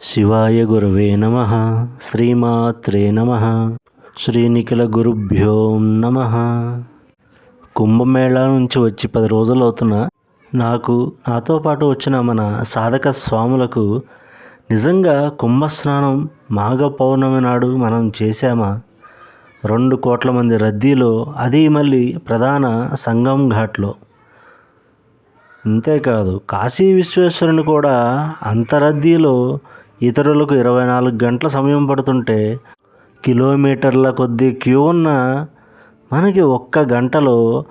శివాయ గురవే నమ. శ్రీమాత్రే నమ. శ్రీనిఖిల గురుభ్యో నమ. కుంభమేళా నుంచి వచ్చి పది రోజులు అవుతున్నా నాకు నాతో పాటు వచ్చిన మన సాధక స్వాములకు నిజంగా కుంభస్నానం మాఘ పౌర్ణమి నాడు మనం చేశామా? రెండు కోట్ల మంది రద్దీలో అది మళ్ళీ ప్రధాన సంగం ఘాట్లో. అంతేకాదు కాశీ విశ్వేశ్వరుని కూడా అంత రద్దీలో ఇతరులకు ఇరవై నాలుగు గంటల సమయం పడుతుంటే కిలోమీటర్ల కొద్దీ క్యూ ఉన్న మనకి ఒక్క గంటలో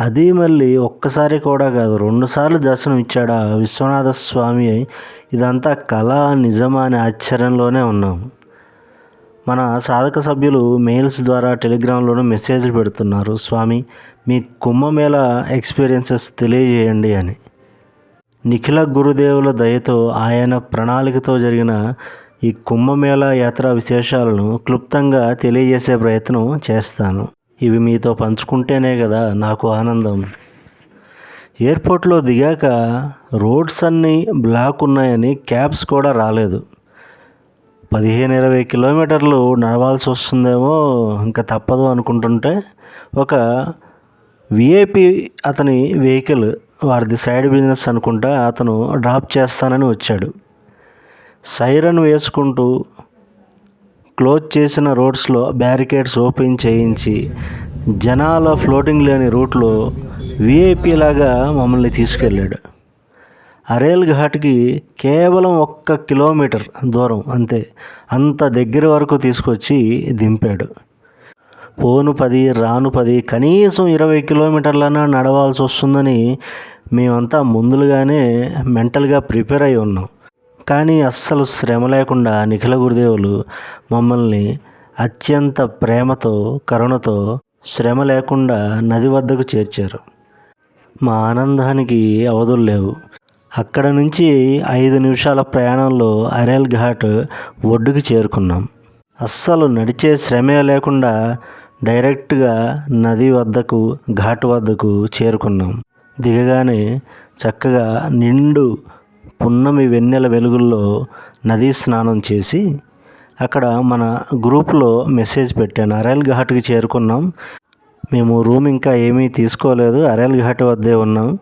అది మళ్ళీ ఒక్కసారి కూడా కాదు రెండుసార్లు దర్శనం ఇచ్చాడు ఆ విశ్వనాథ స్వామి ఇదంతా కళ నిజమా అనే ఆశ్చర్యంలోనే ఉన్నాం. మన సాధక సభ్యులు మెయిల్స్ ద్వారా టెలిగ్రామ్లోనూ మెసేజ్లు పెడుతున్నారు. స్వామి మీ కుంభమేళ ఎక్స్పీరియన్సెస్ తెలియజేయండి అని. నిఖిల గురుదేవుల దయతో ఆయన ప్రణాళికతో జరిగిన ఈ కుంభమేళ యాత్ర విశేషాలను క్లుప్తంగా తెలియజేసే ప్రయత్నం చేస్తాను. ఇవి మీతో పంచుకుంటేనే కదా నాకు ఆనందం. ఎయిర్పోర్ట్లో దిగాక రోడ్స్ అన్నీ బ్లాక్ ఉన్నాయని క్యాబ్స్ కూడా రాలేదు. పదిహేను ఇరవై కిలోమీటర్లు నడవాల్సి వస్తుందేమో ఇంకా తప్పదు అనుకుంటుంటే ఒక విఐపి అతని వెహికల్ వారిది సైడ్ బిజినెస్ అనుకుంటా అతను డ్రాప్ చేస్తానని వచ్చాడు. సైరన్ వేసుకుంటూ క్లోజ్ చేసిన రోడ్స్లో బ్యారికేడ్స్ ఓపెన్ చేయించి జనాల ఫ్లోటింగ్ లేని రూట్లో విఐపి లాగా మమ్మల్ని తీసుకెళ్ళాడు. అరేల్ ఘాట్కి కేవలం ఒక్క కిలోమీటర్ దూరం అంతే. అంత దగ్గర వరకు తీసుకొచ్చి దింపాడు. పోను పది రాను పది కనీసం ఇరవై కిలోమీటర్లైనా నడవాల్సి వస్తుందని మేమంతా ముందులుగానే మెంటల్గా ప్రిపేర్ అయి ఉన్నాం. కానీ అస్సలు శ్రమ లేకుండా నిఖిల గురుదేవులు మమ్మల్ని అత్యంత ప్రేమతో కరుణతో శ్రమ లేకుండా నది వద్దకు చేర్చారు. మా ఆనందానికి అవధులు లేవు. అక్కడ నుంచి ఐదు నిమిషాల ప్రయాణంలో అరేల్ ఘాట్ ఒడ్డుకి చేరుకున్నాం. అస్సలు నడిచే శ్రమే లేకుండా డైరెక్ట్గా నది వద్దకు ఘాట్ వద్దకు చేరుకున్నాం. దిగగానే చక్కగా నిండు పున్నమి వెన్నెల వెలుగుల్లో నదీ స్నానం చేసి అక్కడ మన గ్రూప్లో మెసేజ్ పెట్టాను. అరేల్ ఘాట్కి చేరుకున్నాం. మేము రూమ్ ఇంకా ఏమీ తీసుకోలేదు. అరేల్ ఘాట్ వద్దే ఉన్నాం.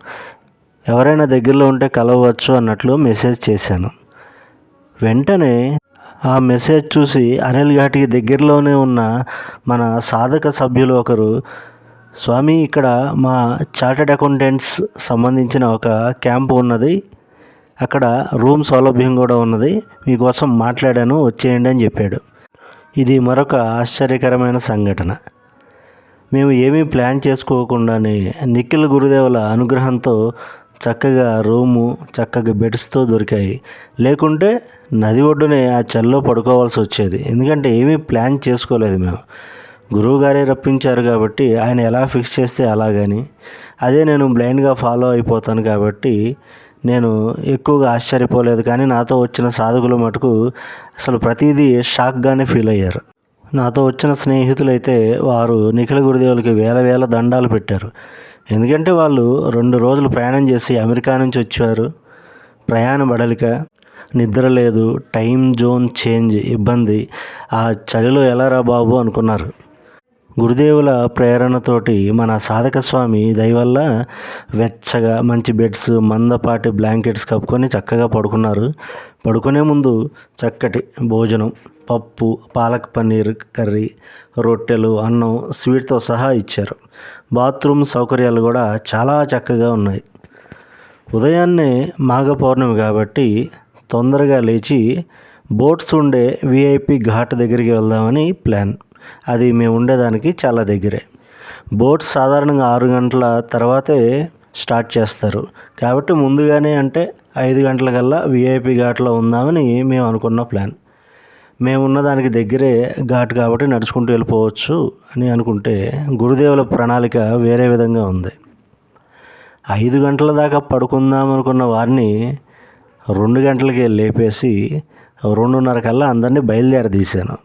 ఎవరైనా దగ్గరలో ఉంటే కలవచ్చు అన్నట్లు మెసేజ్ చేశాను. వెంటనే ఆ మెసేజ్ చూసి అనిల్ ఘాటికి దగ్గరలోనే ఉన్న మన సాధక సభ్యులు ఒకరు స్వామి ఇక్కడ మా చార్టెడ్ అకౌంటెంట్స్ సంబంధించిన ఒక క్యాంప్ ఉన్నది. అక్కడ రూమ్ సౌలభ్యం కూడా ఉన్నది. మీకోసం మాట్లాడాను వచ్చేయండి అని చెప్పాడు. ఇది మరొక ఆశ్చర్యకరమైన సంఘటన. మేము ఏమీ ప్లాన్ చేసుకోకుండానే నిఖిల్ గురుదేవుల అనుగ్రహంతో చక్కగా రూము చక్కగా బెడ్స్తో దొరికాయి. లేకుంటే నది ఒడ్డునే ఆ చల్లో పడుకోవాల్సి వచ్చేది. ఎందుకంటే ఏమీ ప్లాన్ చేసుకోలేదు మేము. గురువు గారే రప్పించారు కాబట్టి ఆయన ఎలా ఫిక్స్ చేస్తే అలాగని. అదే నేను బ్లైండ్గా ఫాలో అయిపోతాను కాబట్టి నేను ఎక్కువగా ఆశ్చర్యపోలేదు కానీ నాతో వచ్చిన సాధకులు మటుకు అసలు ప్రతిదీ షాక్గానే ఫీల్ అయ్యారు. నాతో వచ్చిన స్నేహితులైతే వారు నిఖిల గురుదేవులకి వేల వేల దండాలు పెట్టారు. ఎందుకంటే వాళ్ళు రెండు రోజులు ప్రయాణం చేసి అమెరికా నుంచి వచ్చారు. ప్రయాణ బడలిక నిద్ర లేదు టైం జోన్ చేంజ్ ఇబ్బంది. ఆ చలిలో ఎలా రా బాబు? అనుకున్నారు. గురుదేవుల ప్రేరణతోటి మన సాధక స్వామి దయవల్ల వెచ్చగా మంచి బెడ్స్ మందపాటి బ్లాంకెట్స్ కప్పుకొని చక్కగా పడుకున్నారు. పడుకునే ముందు చక్కటి భోజనం పప్పు పాలక్ పన్నీర్ కర్రీ రొట్టెలు అన్నం స్వీట్తో సహా ఇచ్చారు. బాత్రూమ్ సౌకర్యాలు కూడా చాలా చక్కగా ఉన్నాయి. ఉదయాన్నే మాఘ పౌర్ణమి కాబట్టి తొందరగా లేచి బోట్స్ ఉండే విఐపి ఘాట్ దగ్గరికి వెళ్దామని ప్లాన్. అది మేము ఉండేదానికి చాలా దగ్గరే. బోట్స్ సాధారణంగా ఆరు గంటల తర్వాతే స్టార్ట్ చేస్తారు. కాబట్టి ముందుగానే అంటే ఐదు గంటలకల్లా విఐపి ఘాట్లో ఉందామని మేము అనుకున్న ప్లాన్. మేమున్న దానికి దగ్గరే ఘాట్ కాబట్టి నడుచుకుంటూ వెళ్ళిపోవచ్చు అని అనుకుంటే గురుదేవుల ప్రణాళిక వేరే విధంగా ఉంది. ఐదు గంటల దాకా పడుకుందాం అనుకున్న వారిని రెండు గంటలకి లేపేసి రెండున్నర కల్లా అందరినీ బయలుదేరదీశాను.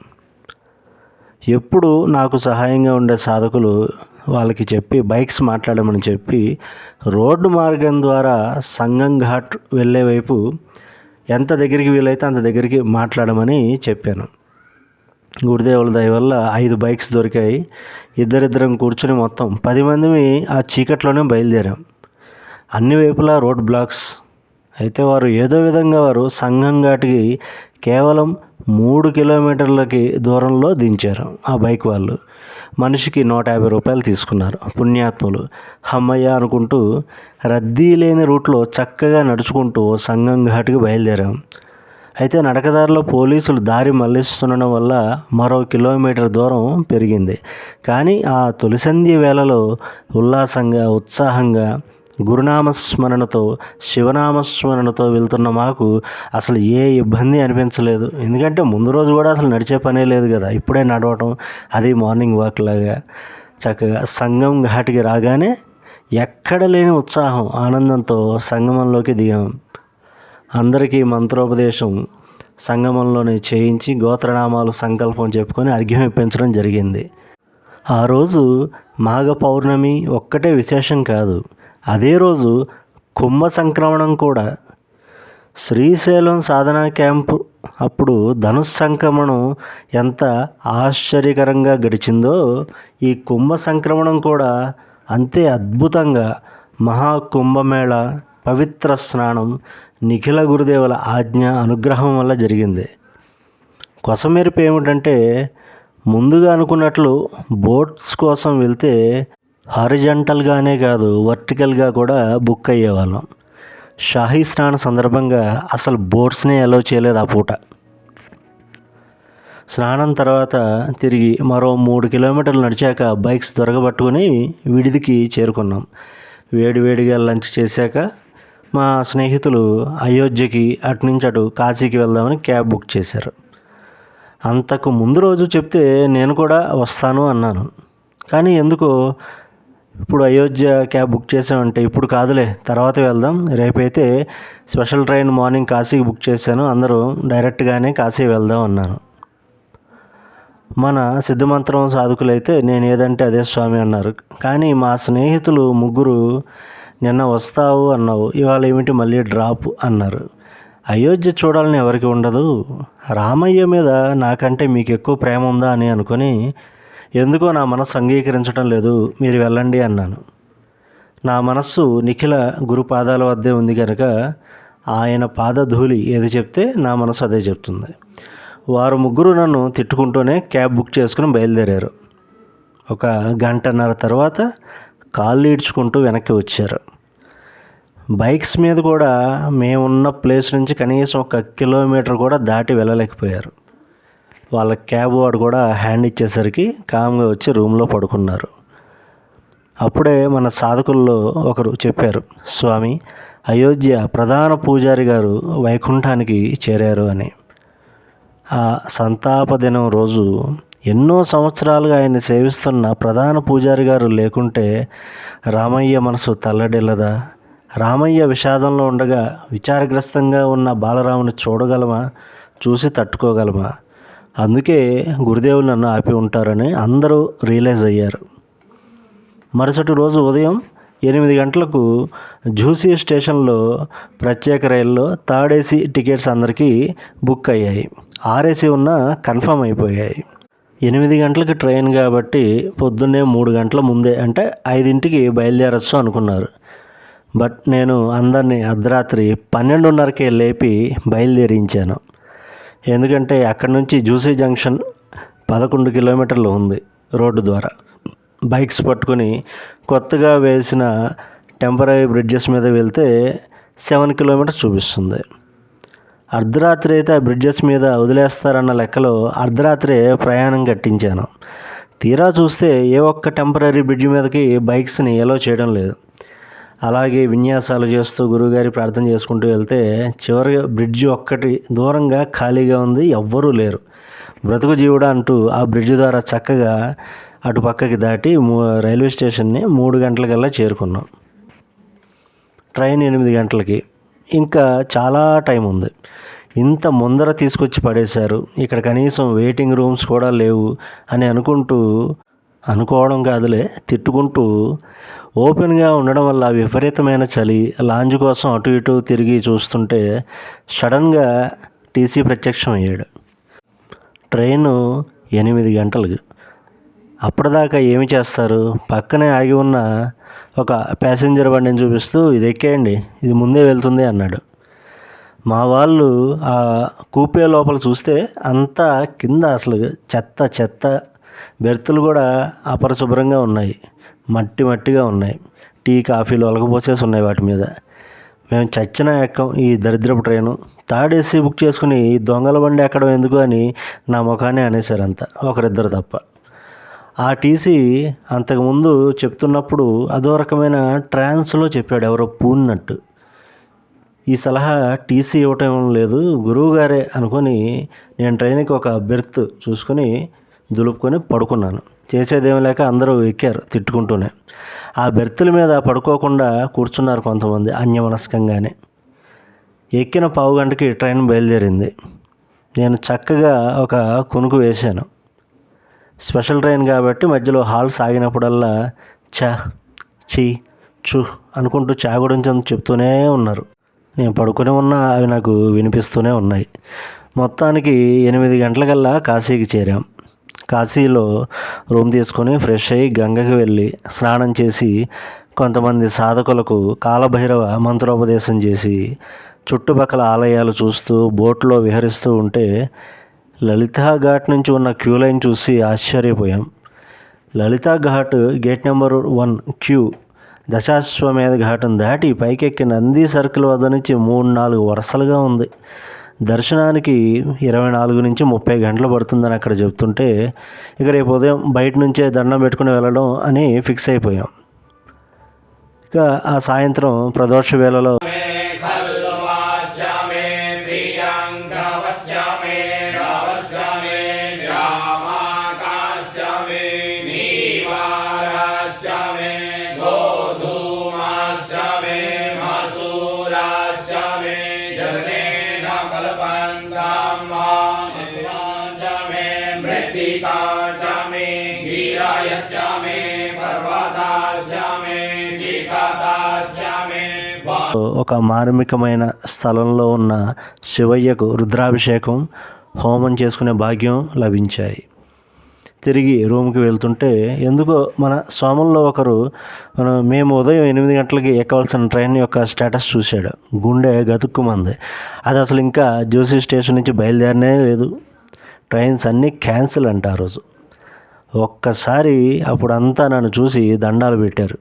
ఎప్పుడు నాకు సహాయంగా ఉండే సాధకులు వాళ్ళకి చెప్పి బైక్స్ మాట్లాడమని చెప్పి రోడ్డు మార్గం ద్వారా సంగం ఘాట్ వెళ్ళే వైపు ఎంత దగ్గరికి వీలైతే అంత దగ్గరికి మాట్లాడమని చెప్పాను. గురుదేవుల దయ వల్ల ఐదు బైక్స్ దొరికాయి. ఇద్దరిద్దరం కూర్చుని మొత్తం పది మంది ఆ చీకట్లోనే బయలుదేరాం. అన్ని వైపులా రోడ్ బ్లాక్స్ అయితే వారు ఏదో విధంగా వారు సంఘం ఘాటికి కేవలం మూడు కిలోమీటర్లకి దూరంలో దించారు ఆ బైక్ వాళ్ళు. మనిషికి నూట యాభై రూపాయలు తీసుకున్నారు పుణ్యాత్ములు. హమ్మయ్య అనుకుంటూ రద్దీ లేని రూట్లో చక్కగా నడుచుకుంటూ సంఘం ఘాటికి బయలుదేరాం. అయితే నడకదారిలో పోలీసులు దారి మళ్ళిస్తుండడం వల్ల మరో కిలోమీటర్ దూరం పెరిగింది. కానీ ఆ తొలిసంధి వేళలో ఉల్లాసంగా ఉత్సాహంగా గురునామస్మరణతో శివనామస్మరణతో వెళ్తున్న మాకు అసలు ఏ ఇబ్బంది అనిపించలేదు. ఎందుకంటే ముందు రోజు కూడా అసలు నడిచే పనే లేదు కదా. ఇప్పుడే నడవటం అది మార్నింగ్ వాక్ లాగా చక్కగా సంగం ఘాటికి రాగానే ఎక్కడ లేని ఉత్సాహం ఆనందంతో సంగమంలోకి దిగాం. అందరికీ మంత్రోపదేశం సంగమంలోనే చేయించి గోత్రనామాలు సంకల్పం చెప్పుకొని అర్ఘ్యం ఇప్పించడం జరిగింది. ఆ రోజు మాఘ పౌర్ణమి ఒక్కటే విశేషం కాదు. అదే రోజు కుంభ సంక్రమణం కూడా. శ్రీశైలం సాధనా క్యాంపు అప్పుడు ధనుస్ సంక్రమణం ఎంత ఆశ్చర్యకరంగా గడిచిందో ఈ కుంభ సంక్రమణం కూడా అంతే అద్భుతంగా మహాకుంభమేళ పవిత్ర స్నానం నిఖిల గురుదేవుల ఆజ్ఞ అనుగ్రహం వల్ల జరిగింది. కొసమెరుపు ఏమిటంటే ముందుగా అనుకున్నట్లు బోట్స్ కోసం వెళ్తే హారిజంటల్గానే కాదు వర్టికల్గా కూడా బుక్ అయ్యేవాళ్ళం. షాహీ స్నాన సందర్భంగా అసలు బోట్స్నే అలో చేయలేదు ఆ పూట. స్నానం తర్వాత తిరిగి మరో మూడు కిలోమీటర్లు నడిచాక బైక్స్ దొరకబట్టుకుని విడిదికి చేరుకున్నాం. వేడివేడిగా లంచ్ చేశాక మా స్నేహితులు అయోధ్యకి అటు నుంచి అటు కాశీకి వెళ్దామని క్యాబ్ బుక్ చేశారు. అంతకు ముందు రోజు చెప్తే నేను కూడా వస్తాను అన్నాను. కానీ ఎందుకో ఇప్పుడు అయోధ్య క్యాబ్ బుక్ చేసామంటే ఇప్పుడు కాదులే తర్వాత వెళ్దాం. రేపైతే స్పెషల్ ట్రైన్ మార్నింగ్ కాశీకి బుక్ చేశాను. అందరూ డైరెక్ట్గానే కాశీ వెళ్దాం అన్నాను మన సిద్ధమంత్రం సాధకులైతే నేను ఏదంటే అదే స్వామి అన్నారు. కానీ మా స్నేహితులు ముగ్గురు నిన్న వస్తావు అన్నావు ఇవాళ ఏమిటి మళ్ళీ డ్రాప్ అన్నారు. అయోధ్య చూడాలని ఎవరికి ఉండదు. రామయ్య మీద నాకంటే మీకు ఎక్కువ ప్రేమ ఉందా అని అనుకొని ఎందుకో నా మనస్సు అంగీకరించడం లేదు మీరు వెళ్ళండి అన్నాను. నా మనస్సు నిఖిల గురు పాదాల వద్దే ఉంది కనుక ఆయన పాదధూళి ఏది చెప్తే నా మనసు అదే చెప్తుంది. వారు ముగ్గురు నన్ను తిట్టుకుంటూనే క్యాబ్ బుక్ చేసుకుని బయలుదేరారు. ఒక గంటన్నర తర్వాత కాళ్ళు ఈడ్చుకుంటూ వెనక్కి వచ్చారు. బైక్స్ మీద కూడా మేమున్న ప్లేస్ నుంచి కనీసం ఒక కిలోమీటర్ కూడా దాటి వెళ్ళలేకపోయారు. వాళ్ళ క్యాబ్ వాడు కూడా హ్యాండ్ ఇచ్చేసరికి కామ్గా వచ్చి రూమ్లో పడుకున్నారు. అప్పుడే మన సాధకుల్లో ఒకరు చెప్పారు స్వామి అయోధ్య ప్రధాన పూజారి గారు వైకుంఠానికి చేరారు అని. ఆ సంతాప దినం రోజు ఎన్నో సంవత్సరాలుగా ఆయన్ని సేవిస్తున్న ప్రధాన పూజారి గారు లేకుంటే రామయ్య మనసు తల్లడిల్లదా? రామయ్య విషాదంలో ఉండగా విచారగ్రస్తంగా ఉన్న బాలరాముని చూడగలమా? చూసి తట్టుకోగలమా? అందుకే గురుదేవులు నన్ను ఆపి ఉంటారని అందరూ రియలైజ్ అయ్యారు. మరుసటి రోజు ఉదయం ఎనిమిది గంటలకు జూసీ స్టేషన్లో ప్రత్యేక రైల్లో థర్డ్ ఏసీ టికెట్స్ అందరికీ బుక్ అయ్యాయి. ఆర్ఏసీ ఉన్న కన్ఫర్మ్ అయిపోయాయి. ఎనిమిది గంటలకి ట్రైన్ కాబట్టి పొద్దున్నే మూడు గంటల ముందే అంటే ఐదింటికి బయలుదేరచ్చు అనుకున్నారు. బట్ నేను అందరినీ అర్ధరాత్రి పన్నెండున్నరకే లేపి బయలుదేరించాను. ఎందుకంటే అక్కడి నుంచి జూసీ జంక్షన్ పదకొండు కిలోమీటర్లు ఉంది రోడ్డు ద్వారా. బైక్స్ పట్టుకొని కొత్తగా వేసిన టెంపరీ బ్రిడ్జెస్ మీద వెళ్తే సెవెన్ కిలోమీటర్స్ చూపిస్తుంది. అర్ధరాత్రి అయితే ఆ బ్రిడ్జెస్ మీద వదిలేస్తారన్న లెక్కలో అర్ధరాత్రే ప్రయాణం కట్టించాను. తీరా చూస్తే ఏ ఒక్క టెంపరీ బ్రిడ్జ్ మీదకి బైక్స్ని ఎలో చేయడం లేదు. అలాగే విన్యాసాలు చేస్తూ గురువుగారి ప్రార్థన చేసుకుంటూ వెళ్తే చివరిగా బ్రిడ్జ్ ఒక్కటి దూరంగా ఖాళీగా ఉంది ఎవ్వరూ లేరు. బ్రతుకు జీవుడు అంటూ ఆ బ్రిడ్జ్ ద్వారా చక్కగా అటు పక్కకి దాటి రైల్వే స్టేషన్ని మూడు గంటలకల్లా చేరుకున్నాం. ట్రైన్ ఎనిమిది గంటలకి. ఇంకా చాలా టైం ఉంది. ఇంత ముందర తీసుకొచ్చి పడేశారు. ఇక్కడ కనీసం వెయిటింగ్ రూమ్స్ కూడా లేవు అని అనుకుంటూ అనుకోవడం కాదులే తిట్టుకుంటూ ఓపెన్గా ఉండడం వల్ల విపరీతమైన చలి లాంజ్ కోసం అటు ఇటు తిరిగి చూస్తుంటే సడన్గా టీసీ ప్రత్యక్షం అయ్యాడు. ట్రైను ఎనిమిది గంటలకు. అప్పటిదాకా ఏమి చేస్తారు? పక్కనే ఆగి ఉన్న ఒక ప్యాసింజర్ బండిని చూపిస్తూ ఇది ఎక్కేయండి ఇది ముందే వెళ్తుంది అన్నాడు. మా వాళ్ళు ఆ కూపే లోపల చూస్తే అంతా కింద అసలు చెత్త చెత్త బెర్తులు కూడా అపరిశుభ్రంగా ఉన్నాయి. మట్టి మట్టిగా ఉన్నాయి. టీ కాఫీలు ఒలకపోసేసి ఉన్నాయి వాటి మీద. మేము చచ్చిన ఎక్కం ఈ దరిద్రపు ట్రైను. థర్డ్ ఏసీ బుక్ చేసుకుని ఈ దొంగల బండి ఎక్కడం ఎందుకు అని నా ముఖాన్ని అనేసారు అంతా ఒకరిద్దరు తప్ప. ఆ టీసీ అంతకుముందు చెప్తున్నప్పుడు అదో రకమైన ట్రాన్స్లో చెప్పాడు ఎవరో పూన్నట్టు. ఈ సలహా టీసీ ఇవ్వటం లేదు గురువుగారే అనుకొని నేను ట్రైన్కి ఒక బెర్త్ చూసుకొని దులుపుకొని పడుకున్నాను. చేసేదేం లేక అందరూ ఎక్కారు తిట్టుకుంటూనే. ఆ బెర్తుల మీద పడుకోకుండా కూర్చున్నారు కొంతమంది అన్యమనస్కంగానే. ఎక్కిన పావు గంటకి ట్రైన్ బయలుదేరింది. నేను చక్కగా ఒక కునుకు వేశాను. స్పెషల్ ట్రైన్ కాబట్టి మధ్యలో హాల్ సాగినప్పుడల్లా చా చీ చూ అనుకుంటూ చా గురించి చెప్తూనే ఉన్నారు. నేను పడుకుని ఉన్నా అవి నాకు వినిపిస్తూనే ఉన్నాయి. మొత్తానికి ఎనిమిది గంటలకల్లా కాశీకి చేరాం. కాశీలో రూమ్ తీసుకొని ఫ్రెష్ అయ్యి గంగకి వెళ్ళి స్నానం చేసి కొంతమంది సాధకులకు కాలభైరవ మంత్రోపదేశం చేసి చుట్టుపక్కల ఆలయాలు చూస్తూ బోట్లో విహరిస్తూ ఉంటే లలితా ఘాట్ నుంచి ఉన్న క్యూ లైన్ చూసి ఆశ్చర్యపోయాం. Lalita Ghat gate number one queue Dashashwamedh ఘాటును దాటి పైకెక్కి నంది సర్కిల్ వద్ద నుంచి మూడు నాలుగు వరుసలుగా ఉంది. దర్శనానికి ఇరవై నాలుగు నుంచి ముప్పై గంటలు పడుతుందని అక్కడ చెప్తుంటే ఇక రేపు ఉదయం బయట నుంచే దండం పెట్టుకుని వెళ్ళడం అని ఫిక్స్ అయిపోయాం. ఇక ఆ సాయంత్రం ప్రదోష వేళలో ఒక మార్మికమైన స్థలంలో ఉన్న శివయ్యకు రుద్రాభిషేకం హోమం చేసుకునే భాగ్యం లభించాయి. తిరిగి రూమ్కి వెళ్తుంటే ఎందుకో మన స్వాముల్లో ఒకరు మనం మేము ఉదయం ఎనిమిది గంటలకి ఎక్కవలసిన ట్రైన్ యొక్క స్టేటస్ చూశాడు. గుండె గతుక్కుమంది. అది అసలు ఇంకా జోసి స్టేషన్ నుంచి బయలుదేరనే లేదు. ట్రైన్స్ అన్నీ క్యాన్సిల్ అంట ఆ రోజు. ఒక్కసారి అప్పుడంతా నన్ను చూసి దండాలు పెట్టారు.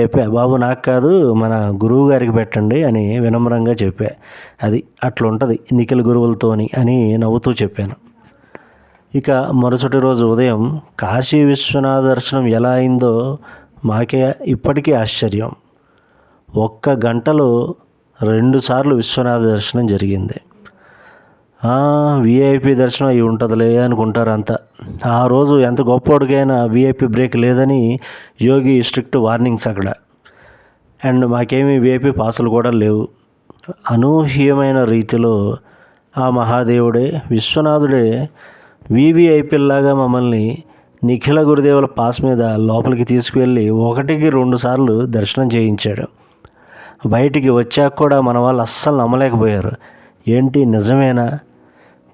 చెప్పా బాబు నాకు కాదు మన గురువు గారికి పెట్టండి అని వినమ్రంగా చెప్పా. అది అట్లా ఉంటుంది నిఖిల్ గురువులతోని అని నవ్వుతూ చెప్పాను. ఇక మరుసటి రోజు ఉదయం కాశీ విశ్వనాథ దర్శనం ఎలా అయిందో మాకే ఇప్పటికీ ఆశ్చర్యం. ఒక్క గంటలో రెండుసార్లు విశ్వనాథ దర్శనం జరిగింది. విఐపి దర్శనం అయి ఉంటుందిలే అనుకుంటారు అంతా. ఆ రోజు ఎంత గొప్పోడికైనా విఐపి బ్రేక్ లేదని యోగి స్ట్రిక్ట్ వార్నింగ్స్ అక్కడ. అండ్ మాకేమీ విఐపి పాసులు కూడా లేవు. అనూహ్యమైన రీతిలో ఆ మహాదేవుడే విశ్వనాథుడే వివిఐపిల్లాగా మమ్మల్ని నిఖిల గురుదేవుల పాస్ మీద లోపలికి తీసుకువెళ్ళి ఒకటికి రెండు సార్లు దర్శనం చేయించాడు. బయటికి వచ్చాక కూడా మన వాళ్ళు అస్సలు నమ్మలేకపోయారు. ఏంటి నిజమేనా?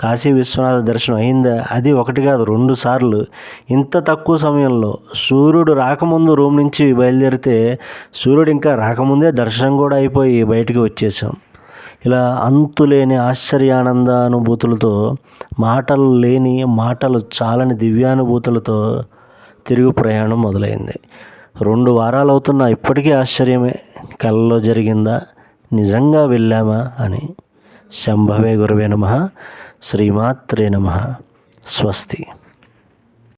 కాశీ విశ్వనాథ దర్శనం అయిందా? అది ఒకటి కాదు రెండు సార్లు. ఇంత తక్కువ సమయంలో సూర్యుడు రాకముందు రూమ్ నుంచి బయలుదేరితే సూర్యుడు ఇంకా రాకముందే దర్శనం కూడా అయిపోయి బయటికి వచ్చేసాం ఇలా అంతులేని ఆశ్చర్యానందానుభూతులతో మాటలు లేని మాటలు చాలని దివ్యానుభూతులతో తిరుగు ప్రయాణం మొదలైంది. రెండు వారాలు అవుతున్న ఇప్పటికీ ఆశ్చర్యమే. కళ్ళలో జరిగిందా? నిజంగా వెళ్ళామా అని. శంభవే గురువే నమ. శ్రీమాత్రే నమ స్వస్తి